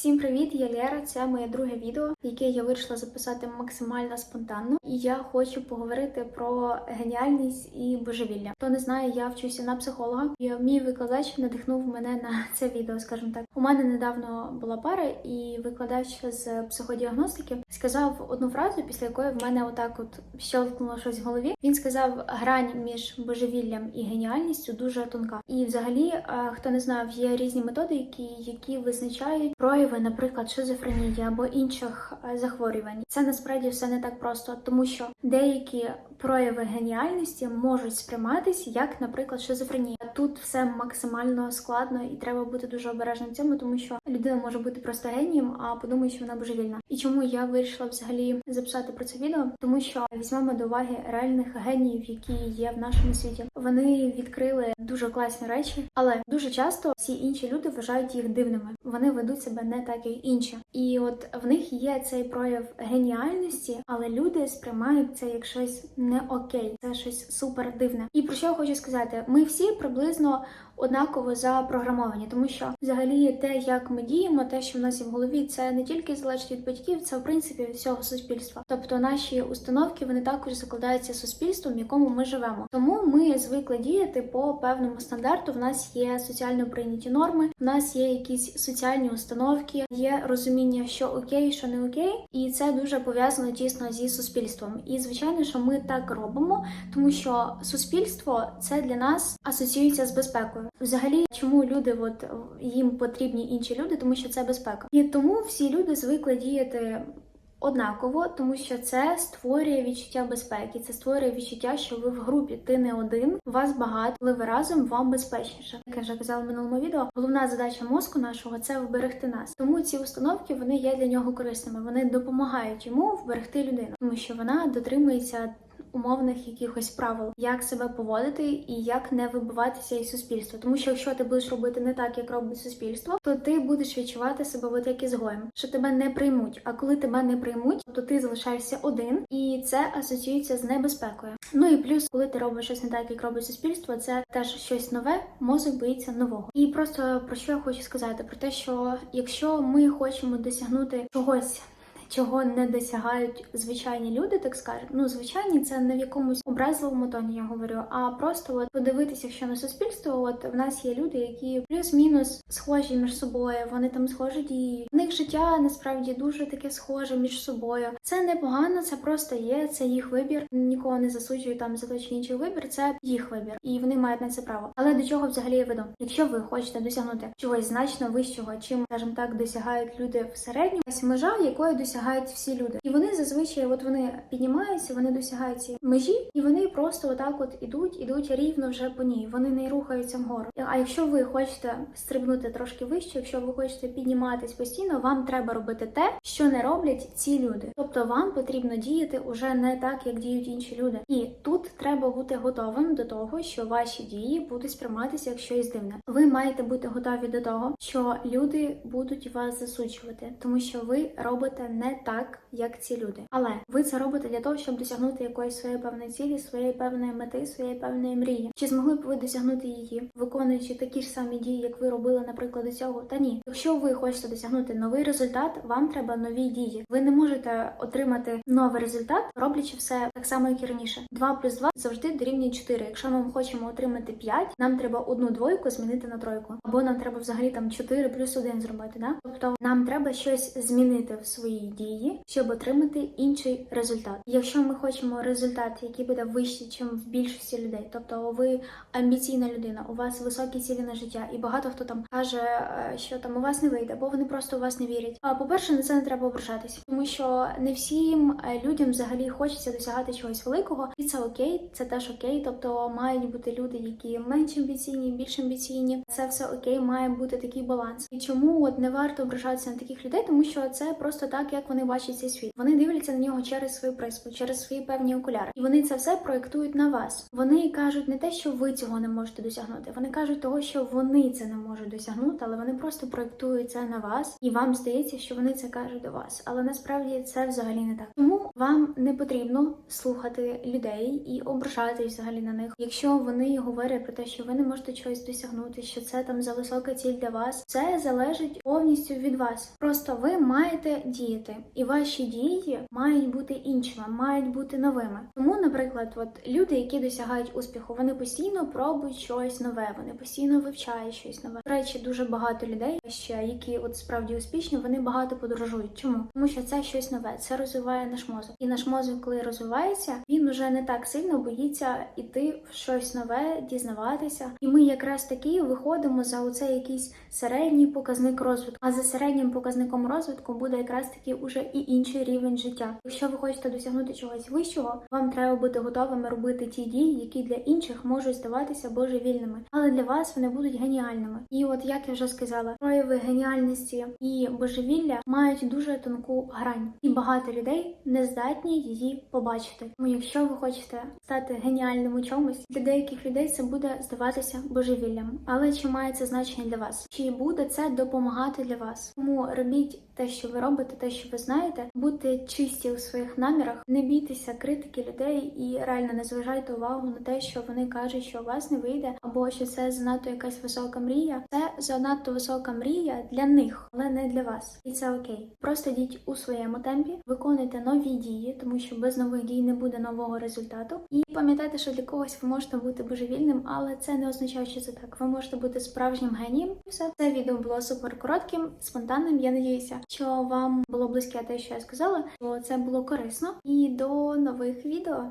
Всім привіт, я Лера. Це моє друге відео, яке я вирішила записати максимально спонтанно. І я хочу поговорити про геніальність і божевілля. Хто не знає, я вчуся на психолога. І мій викладач надихнув мене на це відео. скажімо так, у мене недавно була пара, і викладач з психодіагностики сказав одну фразу, після якої в мене отак от щелкнуло щось в голові. Він сказав: грань між божевіллям і геніальністю дуже тонка. І взагалі, е, хто не знав, є різні методики, які визначають прояви, наприклад, шизофренії або інших е, захворювань. Це насправді все не так просто, тому що деякі прояви геніальності можуть сприйматися як, наприклад, шизофренія. Тут все максимально складно і треба бути дуже обережним в цьому, тому що людина може бути просто генієм, а подумає, що вона божевільна. І чому я вирішила взагалі записати про це відео? Тому що візьмемо до уваги реальних геніїв, які є в нашому світі. Вони відкрили дуже класні речі, але дуже часто всі інші люди вважають їх дивними. Вони ведуть себе не так, як інші. І от в них є цей прояв геніальності, але люди сприймають це як щось не окей, це щось супер дивне. І про що я хочу сказати? Ми всі приблизно однаково запрограмовані, тому що взагалі те, як ми діємо, те, що в нас є в голові, це не тільки залежить від батьків, це в принципі від всього суспільства. Тобто наші установки вони також закладаються суспільством, в якому ми живемо. Тому ми звикли діяти по певному стандарту. В нас є соціально прийняті норми, в нас є якісь соціальні установки, є розуміння, що окей, що не окей, і це дуже пов'язано тісно зі суспільством. І звичайно, що ми так робимо, тому що суспільство це для нас асоціюється з безпекою. Взагалі, чому люди от їм потрібні інші люди, тому що це безпека, і тому всі люди звикли діяти. Однаково, тому що це створює відчуття безпеки, це створює відчуття, що ви в групі, ти не один, вас багато, коли ви разом вам безпечніше. Як я вже казала в минулому відео, головна задача мозку нашого це вберегти нас. Тому ці установки вони є для нього корисними. Вони допомагають йому вберегти людину, тому що вона дотримується умовних якихось правил, як себе поводити і як не вибиватися із суспільства. Тому що якщо ти будеш робити не так, як робить суспільство, то ти будеш відчувати себе от як ізгоєм, що тебе не приймуть. А коли тебе не приймуть, то ти залишаєшся один, і це асоціюється з небезпекою. Ну і плюс, коли ти робиш щось не так, як робить суспільство, це теж щось нове, мозок боїться нового. І просто про що я хочу сказати? Про те, що якщо ми хочемо досягнути чогось чого не досягають звичайні люди, так скажемо. Ну, звичайні, це не в якомусь образливому тоні я говорю, а просто от подивитися, що на суспільство, от в нас є люди, які плюс-мінус схожі між собою, вони там схожі діють. Них життя насправді дуже таке схоже між собою. Це непогано, це просто є, це їх вибір. Нікого не засуджую там за той чи інший вибір, це їх вибір, і вони мають на це право. Але до чого взагалі я веду? Якщо ви хочете досягнути чогось значно вищого, чим, скажімо так, досягають люди в середньому, ось межа, якої досягають всі люди, і вони зазвичай, от вони піднімаються, вони досягають ці межі, і вони просто отак, от ідуть, ідуть рівно вже по ній. Вони не рухаються вгору. А якщо ви хочете стрибнути трошки вище, якщо ви хочете підніматись постійно, вам треба робити те, що не роблять ці люди. Тобто вам потрібно діяти уже не так, як діють інші люди. І тут треба бути готовим до того, що ваші дії будуть сприйматися як щось дивне. Ви маєте бути готові до того, що люди будуть вас засуджувати, тому що ви робите не так, як ці люди. Але ви це робите для того, щоб досягнути якоїсь своєї певної цілі, своєї певної мети, своєї певної мрії. Чи змогли б ви досягнути її, виконуючи такі ж самі дії, як ви робили, наприклад, до цього? Та ні, якщо ви хочете досягнути новий результат, вам треба нові дії. Ви не можете отримати новий результат, роблячи все так само, як і раніше. 2 плюс 2 завжди дорівнює 4. Якщо ми хочемо отримати 5, нам треба одну двойку змінити на тройку, або нам треба взагалі там 4 плюс 1 зробити. Да? Тобто нам треба щось змінити в своїй дії щоб отримати інший результат. Якщо ми хочемо результат, який буде вищий, ніж в більшості людей, тобто ви амбіційна людина, у вас високі цілі на життя, і багато хто там каже, е, що там у вас не вийде, бо вони просто у вас не вірять. А по-перше, на це не треба ображатися, тому що не всім е, людям взагалі хочеться досягати чогось великого, і це окей, це теж окей. Тобто мають бути люди, які менш амбіційні, більш амбіційні. Це все окей, має бути такий баланс. І чому от не варто ображатися на таких людей, тому що це просто так, як вони бачать цей світ. Вони дивляться на нього через свою приспу, через свої певні окуляри, і вони це все проєктують на вас. Вони кажуть не те, що ви цього не можете досягнути. Вони кажуть того, що вони це не можуть досягнути, але вони просто проєктують це на вас, і вам здається, що вони це кажуть до вас. Але насправді це взагалі не так. Тому вам не потрібно слухати людей і ображатись взагалі на них. Якщо вони говорять про те, що ви не можете чогось досягнути, що це там за висока ціль для вас, це залежить повністю від вас. Просто ви маєте діяти, і ваші дії мають бути іншими, мають бути новими. Тому, наприклад, от люди, які досягають успіху, вони постійно пробують щось нове, вони постійно вивчають щось нове. До речі, дуже багато людей, ще які от справді успішні, вони багато подорожують. Чому? Тому що це щось нове, це розвиває наш мозок. І наш мозок, коли розвивається, він уже не так сильно боїться іти в щось нове, дізнаватися. І ми якраз таки виходимо за оцей якийсь середній показник розвитку. А за середнім показником розвитку буде якраз таки уже і інший рівень життя. Якщо ви хочете досягнути чогось вищого, вам треба бути готовими робити ті дії, які для інших можуть здаватися божевільними, але для вас вони будуть геніальними. І от як я вже сказала, прояви геніальності і божевілля мають дуже тонку грань, і багато людей не здатні її побачити. Тому, якщо ви хочете стати геніальним у чомусь, для деяких людей це буде здаватися божевіллям. Але чи має це значення для вас? Чи буде це допомагати для вас? Тому робіть те, що ви робите, те, що ви знаєте, будьте чисті у своїх намірах, не бійтеся критики людей і реально не зважайте увагу на те, що вони кажуть, що у вас не вийде, або що це занадто якась висока мрія. Це занадто висока мрія для них, але не для вас. І це окей. Просто йдіть у своєму темпі, виконуйте нові дії, тому що без нових дій не буде нового результату. І пам'ятайте, що для когось ви можете бути божевільним, але це не означає, що це так. Ви можете бути справжнім генієм. Все це відео було супер коротким, спонтанним. Я надіюся, що вам було близьке те, що я сказала, бо це було корисно. І до нових відео.